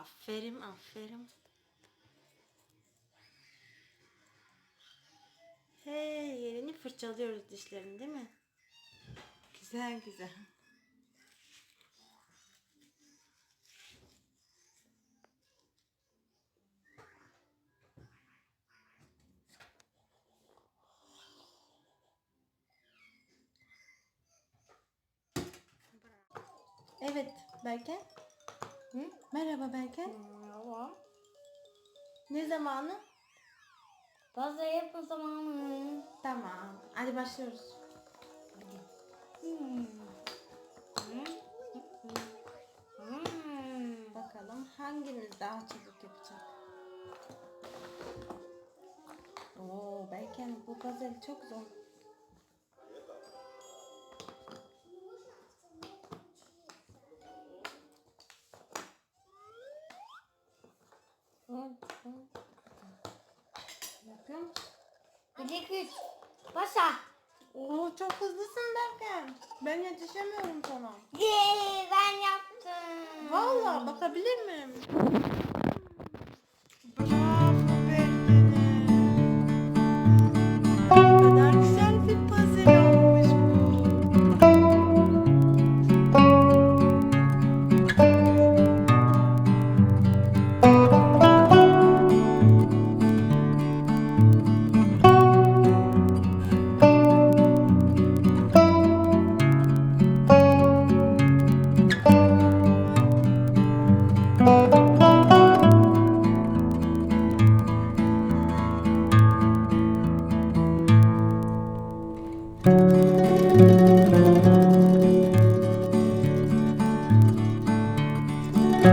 Aferin, aferin. Hey, yerini fırçalıyoruz dişlerini değil mi? Güzel güzel. Evet, Berken. Hı? Merhaba Berken. Merhaba. Ne zamanı? Pasta yapma zamanı. Tamam. Hadi başlıyoruz. Hmm. Hmm. Bakalım hangimiz daha çabuk yapacak? Oo, Berken bu puzzle çok zor. Yapıyor musun? Bir iki üç. Başla. Oo, çok hızlısın Berken. Ben yetişemiyorum sana. Yee, ben yaptım. Vallahi bakabilir miyim? Ne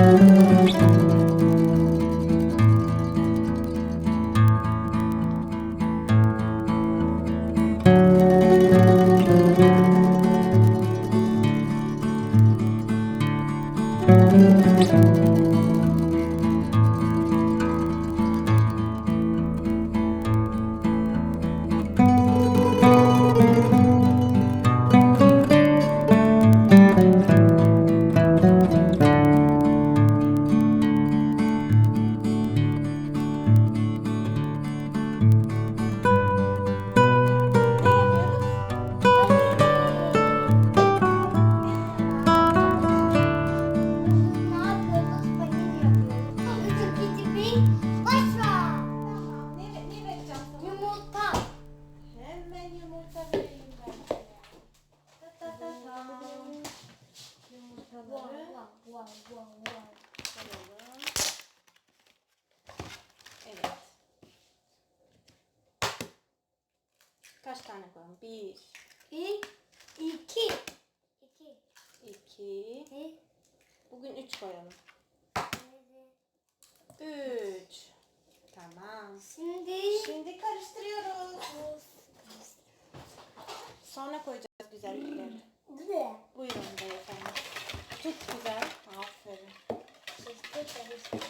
Kaç tane koyalım? Bir, Bir, iki. İki. iki. Bugün üç koyalım. Üç. Tamam. Şimdi Şimdi karıştırıyoruz. Sonra koyacağız güzellikleri. Güzel. Buyurun beyefendi. Çok güzel. Aferin. Karıştır, karıştır.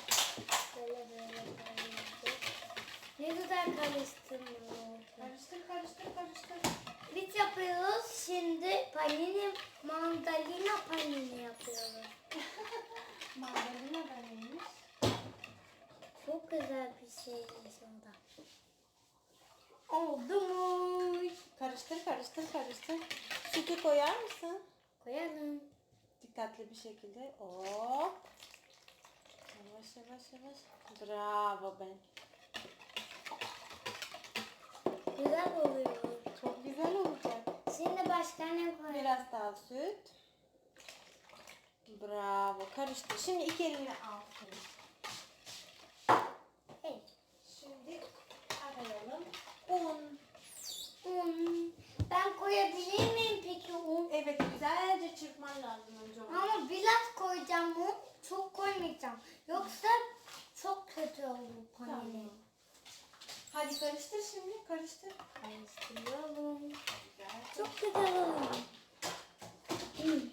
Böyle böyle karıştır. Ne güzel karıştırıyor. Karıştır, karıştır, karıştır. Biz yapıyoruz. Şimdi panini, mandalina panini yapıyoruz. Mandalina da neymiş? Çok güzel bir o da. Oldu mu? Karıştır, karıştır, karıştır. Sütü koyar mısın? Koyalım. Dikkatli bir şekilde. Hop. Yavaş yavaş yavaş. Bravo ben. Güzel oluyor. Çok güzel olacak. Şimdi başka ne koyalım? Biraz daha süt. Bravo. Karıştır. Şimdi iki eline al. Hey. Şimdi arayalım. Un. Un. Ben koyabilir miyim peki un? Evet güzelce çırpman lazım önce. Ama biraz koyacağım un. Çok koymayacağım. Yoksa çok kötü olur panini. Tamam. Hadi karıştır şimdi. Karıştır. Karıştırıyorum. Güzel. Çok güzel oluyor. Hmm.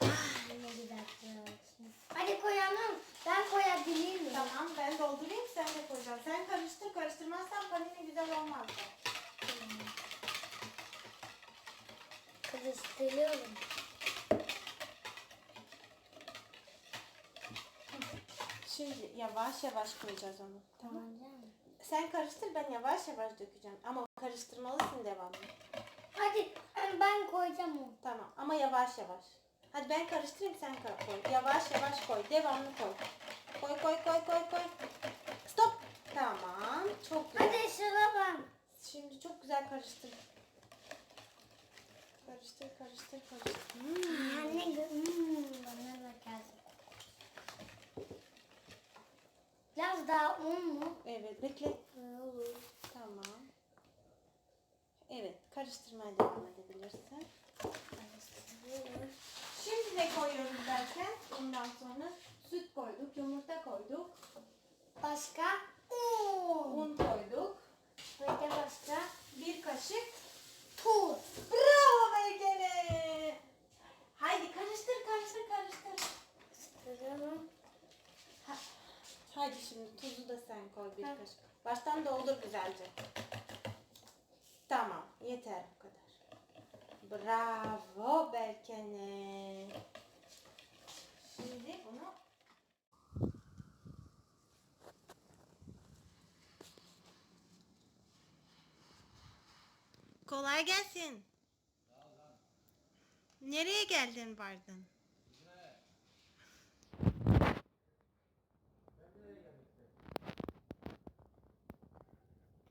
Ah, ne güzel koyuyorsun. Hadi koyalım. Ben koyabilir miyim? Tamam ben doldurayım sen de koyacaksın. Sen karıştır karıştırmazsan olmaz. Karıştırıyorum. yavaş yavaş koyacağız onu. Tamam. Tamam. Sen karıştır ben yavaş yavaş dökeceğim. Ama karıştırmalısın devamlı. Hadi ben- ben koyacağım onu. Tamam ama yavaş yavaş. Hadi ben karıştırayım sen koy. Yavaş yavaş koy. Devamlı koy. Koy koy koy koy koy. Tamam. Çok güzel. Hadi sıra ben. Şimdi çok güzel karıştır. Karıştır karıştır karıştır. Hmm. Anne gö- hmm, bana bakarsın. Biraz daha un mu? Evet bekle. Olur. Tamam. Evet karıştırmaya devam edebilirsin. Karıştırıyoruz. Şimdi ne koyuyoruz derken ondan sonra süt koyduk, yumurta koyduk, Başka? Un. un koyduk, Ve de başka? bir kaşık Tuz. Bravo Beykele. Haydi karıştır karıştır karıştır. Karıştırıyorum. Ha, Haydi şimdi tuzu da sen koy bir Ha. kaşık. Baştan doldur güzelce. Tamam yeter bu kadar. Bravo Berkene. Şimdi bunu Kolay gelsin. Nereye geldin vardın?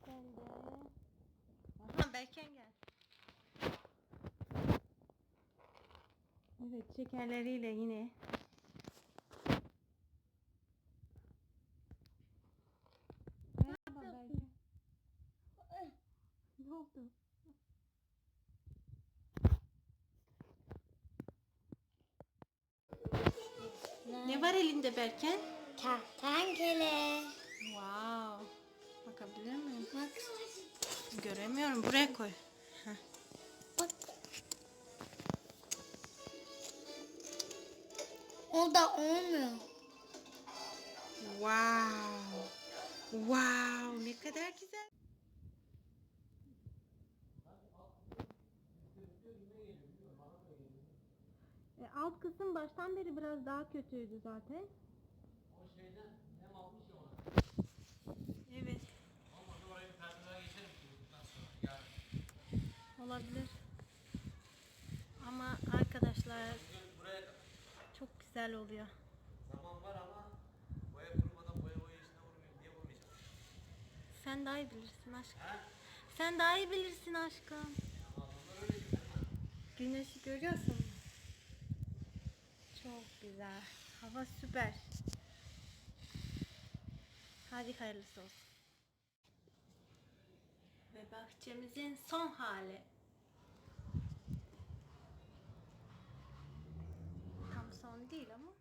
Ben de. Aha Berken gel. Evet şekerleriyle yine. Merhaba Berken. Ne oldu? Ne var elinde Berken? Kertenkele. Wow. Bakabilir miyim? Bak. Göremiyorum. Buraya koy. Heh. Bak. O da olmuyor. Wow. Wow. Ne kadar güzel. Alt kısım baştan beri biraz daha kötüydü zaten. Evet. Olabilir. Ama arkadaşlar çok güzel oluyor. Zaman var ama boya kurumadan boya boya işine vurmuyor diye vurmayacağım. Sen daha iyi bilirsin aşkım. Ha? Sen daha iyi bilirsin aşkım. Ama. Güneşi görüyorsun güzel. Hava süper. Hadi hayırlısı olsun. Ve bahçemizin son hali. Tam son değil ama